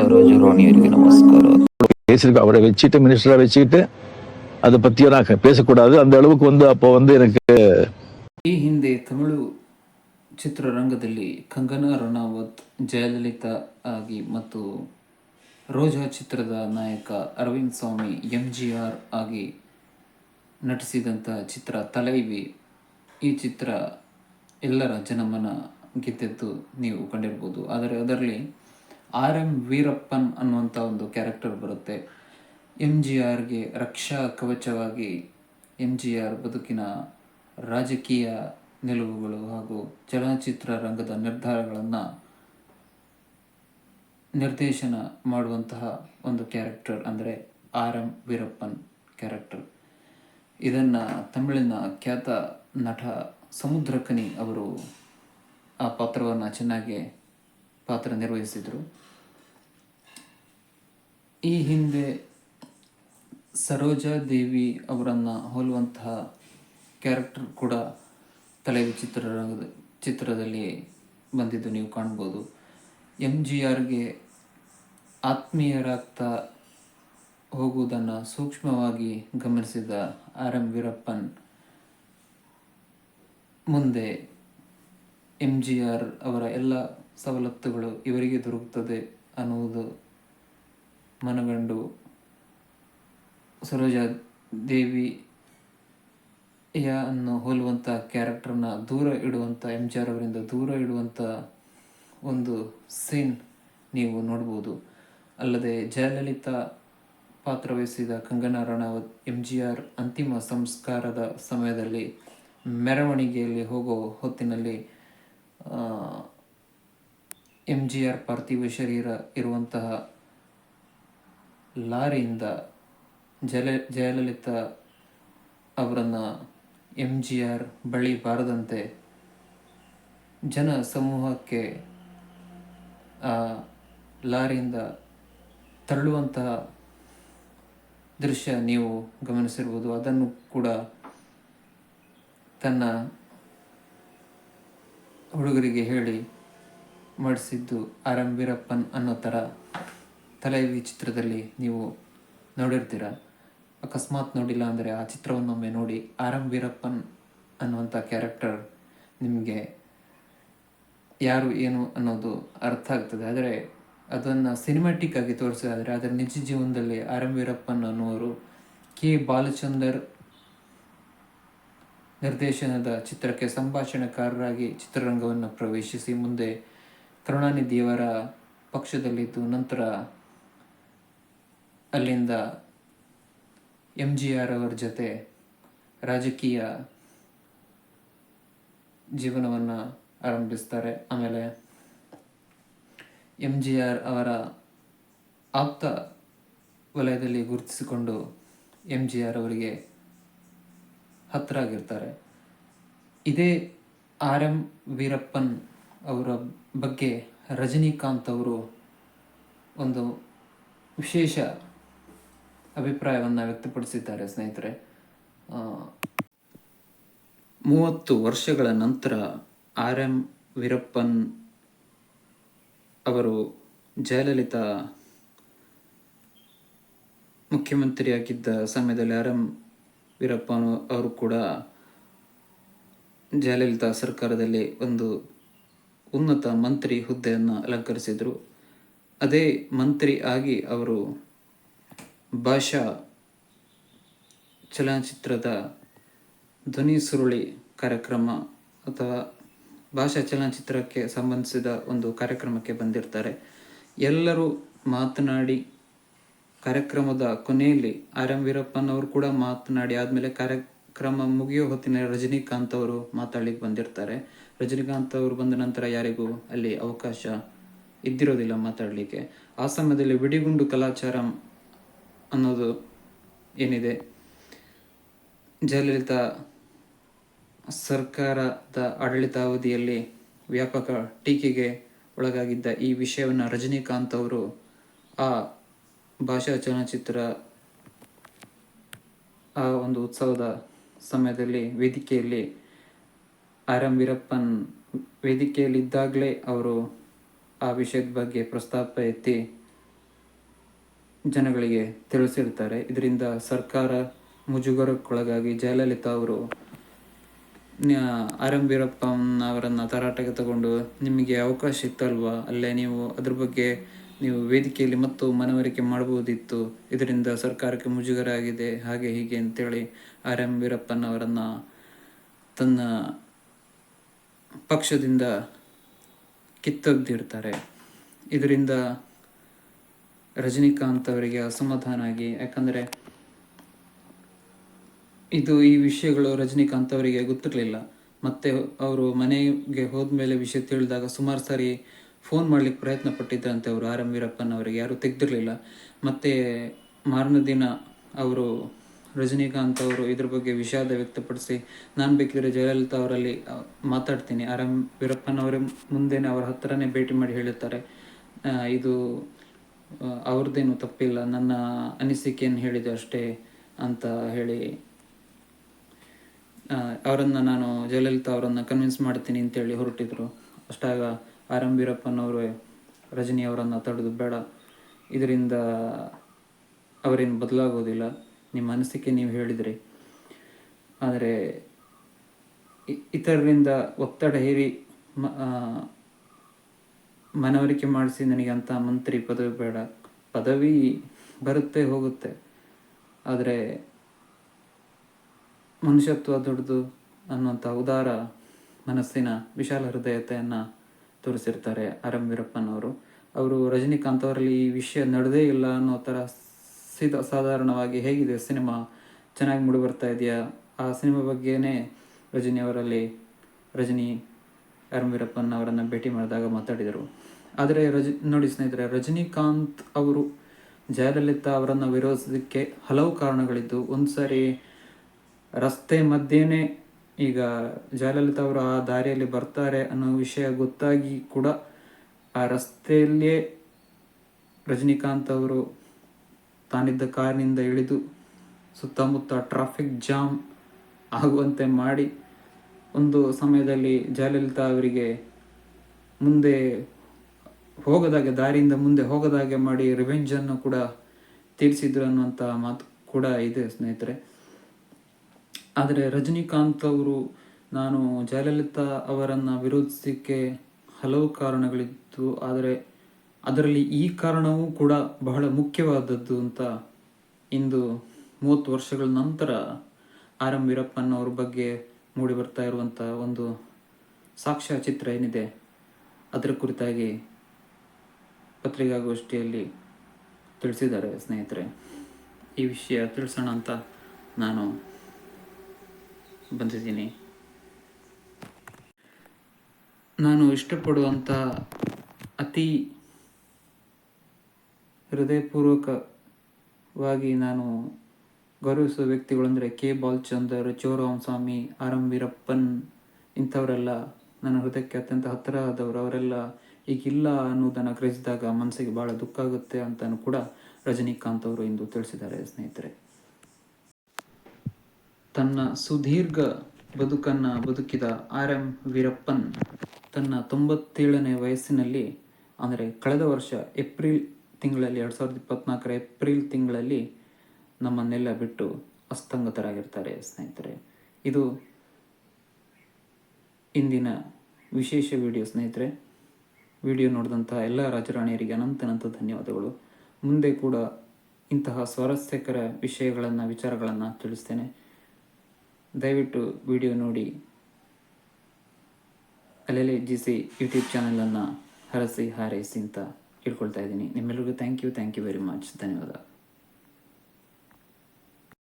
சரோஜ ரோனியருக்கு நமஸ்காரம் பேசியிருக்கோம் அவரை வச்சுட்டு மினிஸ்டரா வச்சுக்கிட்டு அதை பத்தியும் நான் பேசக்கூடாது அந்த அளவுக்கு வந்து அப்போ வந்து எனக்கு ಈ ಹಿಂದೆ ತಮಿಳು ಚಿತ್ರರಂಗದಲ್ಲಿ ಕಂಗನಾ ರಣಾವತ್ ಜಯಲಲಿತಾ ಆಗಿ ಮತ್ತು ರೋಜಾ ಚಿತ್ರದ ನಾಯಕ Arvind Swamy M G R ಆಗಿ ನಟಿಸಿದಂಥ ಚಿತ್ರ ತಲೈವಿ ಈ ಚಿತ್ರ ಎಲ್ಲರ ಜನಮನ ಗೆದ್ದದ್ದು ನೀವು ಕಂಡಿರ್ಬೋದು ಆದರೆ ಅದರಲ್ಲಿ ಆರ್ ಎಂ ವೀರಪ್ಪನ್ ಅನ್ನುವಂಥ ಒಂದು ಕ್ಯಾರೆಕ್ಟರ್ ಬರುತ್ತೆ. ಎಂ ಜಿ ಆರ್ಗೆ ರಕ್ಷಾ ಕವಚವಾಗಿ ಎಂ ಜಿ ಆರ್ ಬದುಕಿನ ರಾಜಕೀಯ ನಿಲುವುಗಳು ಹಾಗೂ ಚಲನಚಿತ್ರ ರಂಗದ ನಿರ್ಧಾರಗಳನ್ನು ನಿರ್ದೇಶನ ಮಾಡುವಂತಹ ಒಂದು ಕ್ಯಾರೆಕ್ಟರ್ ಅಂದರೆ ಆರ್ ಎಂ ವೀರಪ್ಪನ್ ಕ್ಯಾರೆಕ್ಟರ್ ಇದನ್ನು ತಮಿಳಿನ ಖ್ಯಾತ ನಟ ಸಮುದ್ರಕನಿ ಅವರು ಆ ಪಾತ್ರವನ್ನು ಚೆನ್ನಾಗಿ ಪಾತ್ರ ನಿರ್ವಹಿಸಿದರು. ಈ ಹಿಂದೆ ಸರೋಜಾ ದೇವಿ ಅವರನ್ನು ಹೋಲುವಂತಹ ಕ್ಯಾರೆಕ್ಟರ್ ಕೂಡ ತಲೆ ಚಿತ್ರರಂಗದ ಚಿತ್ರದಲ್ಲಿ ಬಂದಿದ್ದು ನೀವು ಕಾಣ್ಬೋದು. ಎಂ ಜಿ ಆರ್ಗೆ ಆತ್ಮೀಯರಾಗ್ತಾ ಹೋಗುವುದನ್ನು ಸೂಕ್ಷ್ಮವಾಗಿ ಗಮನಿಸಿದ ಆರ್ ಎಂ ವೀರಪ್ಪನ್ ಮುಂದೆ ಎಂ ಜಿ ಆರ್ ಅವರ ಎಲ್ಲ ಸವಲತ್ತುಗಳು ಇವರಿಗೆ ದೊರಕುತ್ತದೆ ಅನ್ನುವುದು ಮನಗಂಡು ಸರೋಜಾ ದೇವಿ ಅನ್ನು ಹೋಲುವಂಥ ಕ್ಯಾರೆಕ್ಟರ್ನ ದೂರ ಇಡುವಂಥ ಎಂ ಜಿ ಆರ್ ಅವರಿಂದ ದೂರ ಇಡುವಂಥ ಒಂದು ಸೀನ್ ನೀವು ನೋಡ್ಬೋದು. ಅಲ್ಲದೆ Jayalalithaa ಪಾತ್ರವಹಿಸಿದ Kangana Ranaut M G R ಅಂತಿಮ ಸಂಸ್ಕಾರದ ಸಮಯದಲ್ಲಿ ಮೆರವಣಿಗೆಯಲ್ಲಿ ಹೋಗೋ ಹೊತ್ತಿನಲ್ಲಿ ಎಂ ಜಿ ಆರ್ ಪಾರ್ಥಿವ ಶರೀರ ಇರುವಂತಹ ಲಾರಿಯಿಂದ ಜಲ, ಜಯಲಲಿತಾ ಅವರನ್ನು ಎಂ ಜಿ ಆರ್ ಬಳಿ ಬಾರದಂತೆ ಜನ ಸಮೂಹಕ್ಕೆ ಆ ಲಾರಿಯಿಂದ ತಳ್ಳುವಂತಹ ದೃಶ್ಯ ನೀವು ಗಮನಿಸಿರ್ಬೋದು. ಅದನ್ನು ಕೂಡ ತನ್ನ ಹುಡುಗರಿಗೆ ಹೇಳಿ ಮಾಡಿಸಿದ್ದು ಆರ್ ಎಂ ವೀರಪ್ಪನ್ ಅನ್ನೋ ಥರ ತಲೆವಿ ಚಿತ್ರದಲ್ಲಿ ನೀವು ನೋಡಿರ್ತೀರ. ಅಕಸ್ಮಾತ್ ನೋಡಿಲ್ಲ ಅಂದರೆ ಆ ಚಿತ್ರವನ್ನೊಮ್ಮೆ ನೋಡಿ ಆರ್ ಎಂ ವೀರಪ್ಪನ್ ಅನ್ನುವಂಥ ಕ್ಯಾರೆಕ್ಟರ್ ನಿಮಗೆ ಯಾರು ಏನು ಅನ್ನೋದು ಅರ್ಥ ಆಗ್ತದೆ. ಆದರೆ ಅದನ್ನು ಸಿನಿಮ್ಯಾಟಿಕ್ ಆಗಿ ತೋರಿಸೋದಾದರೆ ಅದರ ನಿಜ ಜೀವನದಲ್ಲಿ ಆರ್ ಎಂ ವೀರಪ್ಪನ್ ಅನ್ನುವರು ಕೆ ಬಾಲಚಂದರ್ ನಿರ್ದೇಶನದ ಚಿತ್ರಕ್ಕೆ ಸಂಭಾಷಣೆಕಾರರಾಗಿ ಚಿತ್ರರಂಗವನ್ನು ಪ್ರವೇಶಿಸಿ ಮುಂದೆ ಕರುಣಾನಿಧಿಯವರ ಪಕ್ಷದಲ್ಲಿದ್ದು ನಂತರ ಅಲ್ಲಿಂದ ಎಂ ಜಿ ಆರ್ ಅವರ ಜೊತೆ ರಾಜಕೀಯ ಜೀವನವನ್ನು ಆರಂಭಿಸ್ತಾರೆ. ಆಮೇಲೆ ಎಂ ಜಿ ಆರ್ ಅವರ ಆಪ್ತ ವಲಯದಲ್ಲಿ ಗುರುತಿಸಿಕೊಂಡು ಎಂ ಜಿ ಆರ್ ಅವರಿಗೆ ಹತ್ತಿರ ಆಗಿರ್ತಾರೆ ಇದೇ ಆರ್ ಎಂ ವೀರಪ್ಪನ್ ಅವರ ಬಗ್ಗೆ ರಜನಿಕಾಂತ್ ಅವರು ಒಂದು ವಿಶೇಷ ಅಭಿಪ್ರಾಯವನ್ನು ವ್ಯಕ್ತಪಡಿಸಿದ್ದಾರೆ ಸ್ನೇಹಿತರೆ. ಮೂವತ್ತು ವರ್ಷಗಳ ನಂತರ ಆರ್ ಎಂ ವೀರಪ್ಪನ್ ಅವರು ಜಯಲಲಿತಾ ಮುಖ್ಯಮಂತ್ರಿಯಾಗಿದ್ದ ಸಮಯದಲ್ಲಿ ಆರ್ ಎಂ ವೀರಪ್ಪನ್ ಅವರು ಕೂಡ ಜಯಲಲಿತಾ ಸರ್ಕಾರದಲ್ಲಿ ಒಂದು ಉನ್ನತ ಮಂತ್ರಿ ಹುದ್ದೆಯನ್ನು ಅಲಂಕರಿಸಿದರು. ಅದೇ ಮಂತ್ರಿ ಆಗಿ ಅವರು ಭಾಷಾ ಚಲನಚಿತ್ರದ ಧ್ವನಿ ಸುರುಳಿ ಕಾರ್ಯಕ್ರಮ ಅಥವಾ ಭಾಷಾ ಚಲನಚಿತ್ರಕ್ಕೆ ಸಂಬಂಧಿಸಿದ ಒಂದು ಕಾರ್ಯಕ್ರಮಕ್ಕೆ ಬಂದಿರ್ತಾರೆ. ಎಲ್ಲರೂ ಮಾತನಾಡಿ ಕಾರ್ಯಕ್ರಮದ ಕೊನೆಯಲ್ಲಿ ಆರ್ ಎಂ ವೀರಪ್ಪನವರು ಕೂಡ ಮಾತನಾಡಿ ಆದಮೇಲೆ ಕಾರ್ಯಕ್ರಮ ಮುಗಿಯೋ ಹೊತ್ತಿನ ರಜನಿಕಾಂತ್ ಅವರು ಮಾತಾಡ್ಲಿಕ್ಕೆ ಬಂದಿರ್ತಾರೆ. ರಜನಿಕಾಂತ್ ಅವರು ಬಂದ ನಂತರ ಯಾರಿಗೂ ಅಲ್ಲಿ ಅವಕಾಶ ಇದ್ದಿರೋದಿಲ್ಲ ಮಾತಾಡಲಿಕ್ಕೆ. ಆ ಸಮಯದಲ್ಲಿ ವಿಡಿಗುಂಡು ಕಲಾಚಾರ ಅನ್ನೋದು ಏನಿದೆ? ಜಯಲಲಿತಾ ಸರ್ಕಾರದ ಆಡಳಿತಾವಧಿಯಲ್ಲಿ ವ್ಯಾಪಕ ಟೀಕೆಗೆ ಒಳಗಾಗಿದ್ದ ಈ ವಿಷಯವನ್ನು ರಜನಿಕಾಂತ್ ಅವರು ಆ ಭಾಷಾ ಚಲನಚಿತ್ರ, ಆ ಒಂದು ಉತ್ಸವದ ಸಮಯದಲ್ಲಿ ವೇದಿಕೆಯಲ್ಲಿ ಆರ್ ಎಂ ವೀರಪ್ಪನ್ ವೇದಿಕೆಯಲ್ಲಿದ್ದಾಗಲೇ ಅವರು ಆ ವಿಷಯದ ಬಗ್ಗೆ ಪ್ರಸ್ತಾಪ ಎತ್ತಿ ಜನಗಳಿಗೆ ತಿಳಿಸಿರ್ತಾರೆ ಇದರಿಂದ ಸರ್ಕಾರ ಮುಜುಗರಕ್ಕೊಳಗಾಗಿ ಜಯಲಲಿತಾ ಅವರು ಆರ್ ಎಂ ಬೀರಪ್ಪ ಅವರನ್ನು ತರಾಟೆಗೆ ತಗೊಂಡು ನಿಮಗೆ ಅವಕಾಶ ಇತ್ತಲ್ವಾ? ಅಲ್ಲೇ ನೀವು, ಅದ್ರ ಬಗ್ಗೆ ನೀವು ವೇದಿಕೆಯಲ್ಲಿ ಮತ್ತು ಮನವರಿಕೆ ಮಾಡಬಹುದಿತ್ತು. ಇದರಿಂದ ಸರ್ಕಾರಕ್ಕೆ ಮುಜುಗರ ಆಗಿದೆ ಹಾಗೆ ಹೀಗೆ ಅಂತೇಳಿ ಆರ್ ಎಂ ವೀರಪ್ಪನವರನ್ನು ತನ್ನ ಪಕ್ಷದಿಂದ ಕಿತ್ತೊಗೆದಿರ್ತಾರೆ. ಇದರಿಂದ ರಜನಿಕಾಂತ್ ಅವರಿಗೆ ಅಸಮಾಧಾನ ಆಗಿ, ಯಾಕಂದರೆ ಇದು ಈ ವಿಷಯಗಳು ರಜನಿಕಾಂತ್ ಅವರಿಗೆ ಗೊತ್ತಿರಲಿಲ್ಲ. ಮತ್ತೆ ಅವರು ಮನೆಗೆ ಹೋದ್ಮೇಲೆ ವಿಷಯ ತಿಳಿದಾಗ ಸುಮಾರು ಸಾರಿ ಫೋನ್ ಮಾಡ್ಲಿಕ್ಕೆ ಪ್ರಯತ್ನ ಪಟ್ಟಿದ್ರಂತೆ ಅವರು ಆರ್ ಎಂ ವೀರಪ್ಪನ್ ಅವರಿಗೆ, ಯಾರು ತೆಗೆದಿರಲಿಲ್ಲ. ಮತ್ತೆ ಮಾರನ ದಿನ ಅವರು ರಜನಿಕಾಂತ್ ಅವರು ಇದ್ರ ಬಗ್ಗೆ ವಿಷಾದ ವ್ಯಕ್ತಪಡಿಸಿ, ನಾನು ಬೇಕಿದ್ರೆ ಜಯಲಲಿತಾ ಅವರಲ್ಲಿ ಮಾತಾಡ್ತೀನಿ. ಆರ್ ಎಂ ವೀರಪ್ಪನ್ ಅವರ ಮುಂದೆನೆ ಅವರ ಹತ್ರನೇ ಭೇಟಿ ಮಾಡಿ ಹೇಳುತ್ತಾರೆ. ಇದು ಅವ್ರದ್ದೇನು ತಪ್ಪಿಲ್ಲ. ನನ್ನ ಅನಿಸಿಕೆಯನ್ನು ಹೇಳಿದೆ ಅಷ್ಟೇ ಅಂತ ಹೇಳಿ ಅವರನ್ನು ನಾನು ಜಯಲಲಿತಾ ಅವರನ್ನು ಕನ್ವಿನ್ಸ್ ಮಾಡ್ತೀನಿ ಅಂತೇಳಿ ಹೊರಟಿದ್ರು. ಅಷ್ಟಾಗ ಆರ್ ಎಂ ವೀರಪ್ಪನವರು, ರಜನಿ ಅವರನ್ನು ತಡೆದು ಬೇಡ. ಇದರಿಂದ ಅವರೇನು ಬದಲಾಗೋದಿಲ್ಲ. ನಿಮ್ಮ ಅನಿಸಿಕೆ ನೀವು ಹೇಳಿದ್ರಿ. ಆದರೆ ಇತರರಿಂದ ಒತ್ತಡ ಹೇರಿ ಮನವರಿಕೆ ಮಾಡಿಸಿ ನನಗೆ ಅಂತ ಮಂತ್ರಿ ಪದವಿ ಬೇಡ. ಪದವಿ ಬರುತ್ತೆ, ಹೋಗುತ್ತೆ. ಆದರೆ ಮನುಷ್ಯತ್ವ ದೊಡ್ಡದು ಅನ್ನುವಂಥ ಉದಾರ ಮನಸ್ಸಿನ ವಿಶಾಲ ಹೃದಯತೆಯನ್ನು ತೋರಿಸಿರ್ತಾರೆ ಆರ್ ಎಂ ವೀರಪ್ಪನವರು ಅವರು ಅವರು ರಜನಿಕಾಂತ್ ಅವರಲ್ಲಿ ಈ ವಿಷಯ ನಡೆದೇ ಇಲ್ಲ ಅನ್ನೋ ಥರ ಸಿದ ಸಾಧಾರಣವಾಗಿ ಹೇಗಿದೆ? ಸಿನಿಮಾ ಚೆನ್ನಾಗಿ ಮೂಡಿ ಬರ್ತಾ ಇದೆಯಾ? ಆ ಸಿನಿಮಾ ಬಗ್ಗೆನೇ ರಜನಿ ಅವರಲ್ಲಿ ರಜನಿ ಆರ್ ಅವರನ್ನು ಭೇಟಿ ಮಾಡಿದಾಗ ಮಾತಾಡಿದರು. ಆದರೆ ರಜ, ನೋಡಿ ಸ್ನೇಹಿತರೆ, ರಜನಿಕಾಂತ್ ಅವರು ಜಯಲಲಿತಾ ಅವರನ್ನು ವಿರೋಧಿಸೋದಕ್ಕೆ ಹಲವು ಕಾರಣಗಳಿದ್ದು ಒಂದು ಸಾರಿ ರಸ್ತೆ ಮಧ್ಯೆನೇ ಈಗ ಜಯಲಲಿತಾ ಅವರು ಆ ದಾರಿಯಲ್ಲಿ ಬರ್ತಾರೆ ಅನ್ನೋ ವಿಷಯ ಗೊತ್ತಾಗಿ ಕೂಡ ಆ ರಸ್ತೆಯಲ್ಲಿಯೇ ರಜನಿಕಾಂತ್ ಅವರು ತಾನಿದ್ದ ಕಾರಿನಿಂದ ಇಳಿದು ಸುತ್ತಮುತ್ತ ಟ್ರಾಫಿಕ್ ಜಾಮ್ ಆಗುವಂತೆ ಮಾಡಿ ಒಂದು ಸಮಯದಲ್ಲಿ ಜಯಲಲಿತಾ ಅವರಿಗೆ ಮುಂದೆ ಹೋಗದಾಗೆ, ದಾರಿಯಿಂದ ಮುಂದೆ ಹೋಗದಾಗೆ ಮಾಡಿ ರಿವೆಂಜನ್ನು ಕೂಡ ತೀರಿಸಿದ್ರು ಅನ್ನುವಂಥ ಮಾತು ಕೂಡ ಇದೆ ಸ್ನೇಹಿತರೆ. ಆದರೆ ರಜನಿಕಾಂತ್ ಅವರು, ನಾನು ಜಯಲಲಿತಾ ಅವರನ್ನು ವಿರೋಧಿಸಲಿಕ್ಕೆ ಹಲವು ಕಾರಣಗಳಿತ್ತು. ಆದರೆ ಅದರಲ್ಲಿ ಈ ಕಾರಣವೂ ಕೂಡ ಬಹಳ ಮುಖ್ಯವಾದದ್ದು ಅಂತ ಇಂದು ಮೂವತ್ತು ವರ್ಷಗಳ ನಂತರ ಆರ್ ಎಂ ವೀರಪ್ಪನವ್ರ ಬಗ್ಗೆ ಮೂಡಿ ಬರ್ತಾ ಇರುವಂಥ ಒಂದು ಸಾಕ್ಷ್ಯ ಚಿತ್ರ ಏನಿದೆ, ಅದರ ಕುರಿತಾಗಿ ಪತ್ರಿಕಾಗೋಷ್ಠಿಯಲ್ಲಿ ತಿಳಿಸಿದ್ದಾರೆ ಸ್ನೇಹಿತರೆ. ಈ ವಿಷಯ ತಿಳಿಸೋಣ ಅಂತ ನಾನು ಬಂದಿದ್ದೀನಿ. ನಾನು ಇಷ್ಟಪಡುವಂಥ ಅತಿ ಹೃದಯಪೂರ್ವಕವಾಗಿ ನಾನು ಗೌರವಿಸುವ ವ್ಯಕ್ತಿಗಳಂದರೆ K. Balachander Cho Ramaswamy, R. M. Veerappan ಇಂಥವರೆಲ್ಲ ನನ್ನ ಹೃದಯಕ್ಕೆ ಅತ್ಯಂತ ಹತ್ತಿರ ಆದವರು ಅವರೆಲ್ಲ ಈಗಿಲ್ಲ ಅನ್ನೋದನ್ನು ಗ್ರಹಿಸಿದಾಗ ಮನಸ್ಸಿಗೆ ಭಾಳ ದುಃಖ ಆಗುತ್ತೆ ಅಂತಲೂ ಕೂಡ ರಜನಿಕಾಂತ್ ಅವರು ಇಂದು ತಿಳಿಸಿದ್ದಾರೆ ಸ್ನೇಹಿತರೆ. ತನ್ನ ಸುದೀರ್ಘ ಬದುಕನ್ನು ಬದುಕಿದ ಆರ್. ಎಂ. ವೀರಪ್ಪನ್ ತನ್ನ ತೊಂಬತ್ತೇಳನೇ ವಯಸ್ಸಿನಲ್ಲಿ, ಅಂದರೆ ಕಳೆದ ವರ್ಷ ಏಪ್ರಿಲ್ ತಿಂಗಳಲ್ಲಿ, ಎರಡು ಸಾವಿರದ ಇಪ್ಪತ್ನಾಲ್ಕರ ಏಪ್ರಿಲ್ ತಿಂಗಳಲ್ಲಿ ನಮ್ಮನ್ನೆಲ್ಲ ಬಿಟ್ಟು ಅಸ್ತಂಗತರಾಗಿರ್ತಾರೆ ಸ್ನೇಹಿತರೆ. ಇದು ಇಂದಿನ ವಿಶೇಷ ವಿಡಿಯೋ ಸ್ನೇಹಿತರೆ. ವಿಡಿಯೋ ನೋಡಿದಂತಹ ಎಲ್ಲ ರಾಜರಾಣಿಯರಿಗೆ ಅನಂತನಂತ ಧನ್ಯವಾದಗಳು. ಮುಂದೆ ಕೂಡ ಇಂತಹ ಸ್ವಾರಸ್ಯಕರ ವಿಷಯಗಳನ್ನು, ವಿಚಾರಗಳನ್ನು ತಿಳಿಸ್ತೇನೆ. ದಯವಿಟ್ಟು ವಿಡಿಯೋ ನೋಡಿ. ಅಲ್ಲೆಲೆ ಜಿ ಸಿ ಯೂಟ್ಯೂಬ್ ಚಾನಲನ್ನು ಹರಸಿ ಹಾರೈಸಿ ಅಂತ ಕೇಳ್ಕೊಳ್ತಾ ಇದ್ದೀನಿ. ನಿಮ್ಮೆಲ್ಲರಿಗೂ thank you thank you very much ಧನ್ಯವಾದ.